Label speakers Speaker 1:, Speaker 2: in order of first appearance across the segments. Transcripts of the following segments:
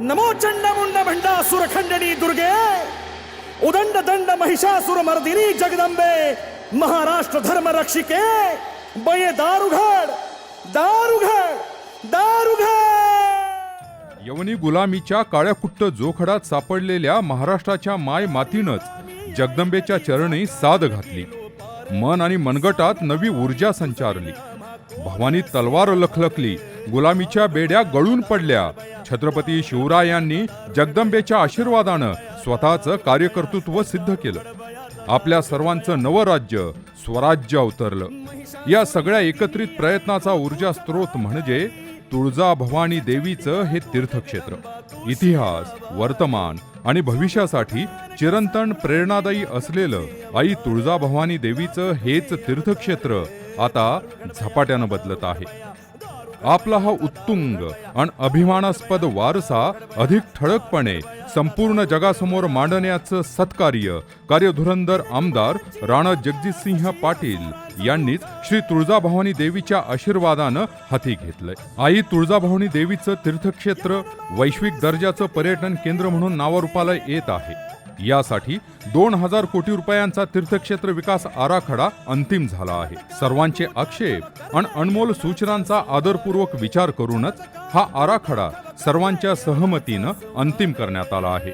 Speaker 1: नमो चंडमुंड भंडा खंडणी दुर्गे उदंड दंड महिषासुर मर्दिनी जगदंबे महाराष्ट्र धर्म रक्षिके बये दारुघड दारुघड दारुघड!
Speaker 2: यवनी गुलामीच्या काळ्याकुट्ट जोखडात सापडलेल्या महाराष्ट्राच्या माय मातीनंच जगदंबेच्या चरणी साद घातली. मन आणि मनगटात नवी ऊर्जा संचारली. भवानी तलवार लखलखली. गुलामीच्या बेड्या गळून पडल्या. छत्रपती शिवरायांनी जगदंबेच्या आशीर्वादानं स्वतःचं कार्यकर्तृत्व सिद्ध केलं. आपल्या सर्वांचं नवराज्य स्वराज्य अवतरलं. या सगळ्या एकत्रित प्रयत्नाचा ऊर्जा स्रोत म्हणजे तुळजा भवानी देवीचं हे तीर्थक्षेत्र. इतिहास वर्तमान आणि भविष्यासाठी चिरंतन प्रेरणादायी असलेलं आई तुळजा भवानी देवीचं हेच तीर्थक्षेत्र आता झपाट्यानं बदलत आहे. आपला हा उत्तुंग आणि अभिमानास्पद वारसा अधिक ठळकपणे संपूर्ण जगासमोर मांडण्याचं सत्कार्य कार्यधुरंदर आमदार राणा जगजितसिंह पाटील यांनीच श्री तुळजाभवानी देवीच्या आशीर्वादानं हाती घेतलंय. आई तुळजाभवानी देवीचं तीर्थक्षेत्र वैश्विक दर्जाचं पर्यटन केंद्र म्हणून नावारूपाला येत आहे. यासाठी दोन हजार कोटी रुपयांचा तीर्थक्षेत्र विकास आराखडा अंतिम झाला आहे. सर्वांचे आक्षेप आणि अनमोल सूचनांचा आदरपूर्वक विचार करूनच हा आराखडा सर्वांच्या सहमतीनं अंतिम करण्यात आला आहे.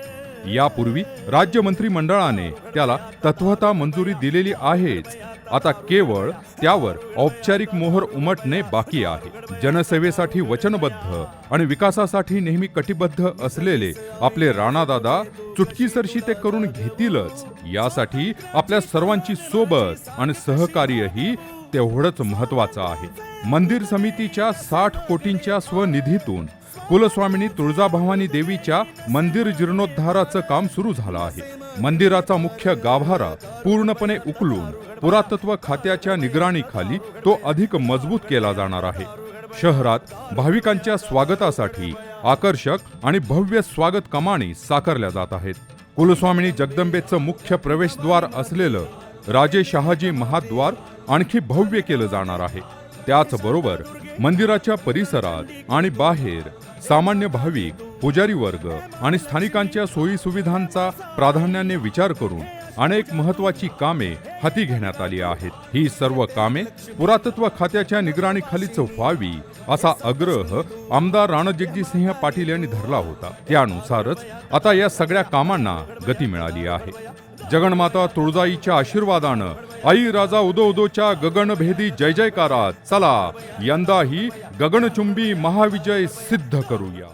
Speaker 2: यापूर्वी राज्य मंत्रिमंडळाने त्याला तत्वता मंजुरी दिलेली आहेच. आता केवळ त्यावर औपचारिक मोहर उमटणे बाकी आहे. जनसेवेसाठी वचनबद्ध आणि विकासासाठी नेहमी कटिबद्ध असलेले आपले राणादादा चुटकीसरशी ते करून घेतीलच. यासाठी आपल्या सर्वांची सोबत आणि सहकार्यही तेवढंच महत्वाचं आहे. मंदिर समितीच्या साठ कोटींच्या स्वनिधीतून कुलस्वामिनी तुळजाभवानी देवीच्या मंदिर जीर्णोद्धाराचं काम सुरू झालं आहे. मंदिराचा मुख्य गाभारा पूर्णपणे उकलून पुरातत्व खात्याच्या निगराणीखाली तो अधिक मजबूत केला जाणार आहे. शहरात भाविकांच्या स्वागतासाठी आकर्षक आणि भव्य स्वागत कमानी साकारल्या जात आहेत. कुलस्वामिनी जगदंबेचं मुख्य प्रवेशद्वार असलेलं राजे शहाजी महाद्वार आणखी भव्य केलं जाणार आहे. त्याचबरोबर मंदिराच्या परिसरात आणि बाहेर सामान्य भाविक पुजारी वर्ग आणि स्थानिकांच्या सोयी सुविधांचा प्राधान्याने विचार करून अनेक महत्वाची कामे हाती घेण्यात आली आहेत. ही सर्व कामे पुरातत्व खात्याच्या निगराणीखालीच व्हावी असा आग्रह आमदार राणजगजीतसिंह पाटील यांनी धरला होता. त्यानुसारच आता या सगळ्या कामांना गती मिळाली आहे. जगन्माता तुळजाईच्या आशीर्वादानं आई राजा उदो उदोच्या गगनभेदी जय जयकारात चला यंदाही गगनचुंबी महाविजय सिद्ध करूया.